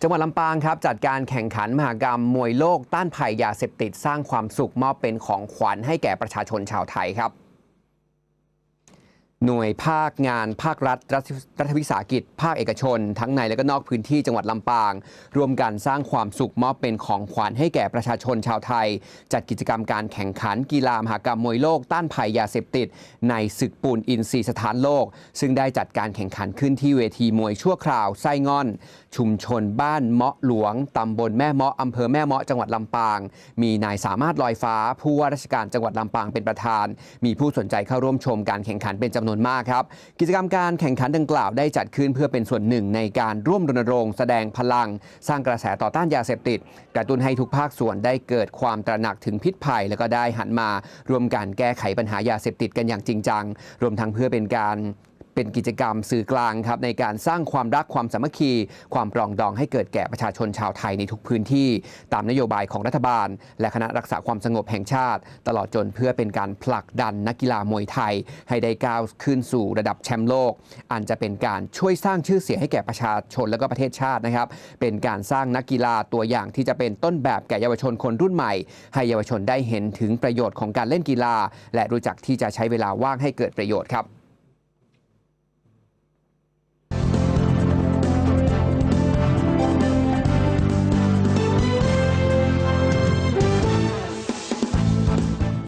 จังหวัดลำปางครับจัดการแข่งขันมหกรรมมวยโลกต้านภัยยาเสพติดสร้างความสุขมอบเป็นของขวัญให้แก่ประชาชนชาวไทยครับ หน่วยภาคงานภาครัฐรัฐวิสาหกิจ ภาคเอกชน ทั้งในและก็นอกพื้นที่จังหวัดลำปาง ร่วมกันสร้างความสุขมอบเป็นของขวัญให้แก่ประชาชนชาวไทย จัดกิจกรรมการแข่งขันกีฬามหกรรมมวยโลกต้านภัยยาเสพติด ในศึกปูนอินทรีสถานโลก ซึ่งได้จัดการแข่งขันขึ้นที่เวทีมวยชั่วคราวไส้งอน ชุมชนบ้านเมาะหลวงตำบลแม่เมาะอำเภอแม่เมาะจังหวัดลำปาง มีนายสามารถลอยฟ้า ผู้ว่าราชการจังหวัดลำปางเป็นประธาน มีผู้สนใจเข้าร่วมชมการแข่งขันเป็นจำนวนวนมากครับ กิจกรรมการแข่งขันดังกล่าวได้จัดขึ้นเพื่อเป็นส่วนหนึ่งในการร่วมรณรงค์แสดงพลัง สร้างกระแสต่อต้านยาเสพติด กระตุ้นให้ทุกภาคส่วนได้เกิดความตระหนักถึงพิษภัย และก็ได้หันมาร่วมกันแก้ไขปัญหายาเสพติดกันอย่างจริงจัง รวมทั้งเพื่อเป็นการ เป็นกิจกรรมสื่อกลางครับในการสร้างความรักความสามัคคี ความปรองดองให้เกิดแก่ประชาชนชาวไทยในทุกพื้นที่ ตามนโยบายของรัฐบาล และคณะรักษาความสงบแห่งชาติ ตลอดจนเพื่อเป็นการผลักดันนักกีฬามวยไทย ให้ได้ก้าวขึ้นสู่ระดับแชมป์โลก อันจะเป็นการช่วยสร้างชื่อเสียงให้แก่ประชาชนและก็ประเทศชาตินะครับเป็นการสร้างนักกีฬาตัวอย่างที่จะเป็นต้นแบบแก่เยาวชนคนรุ่นใหม่ ให้เยาวชนได้เห็นถึงประโยชน์ของการเล่นกีฬา และรู้จักที่จะใช้เวลาว่างให้เกิดประโยชน์ครับ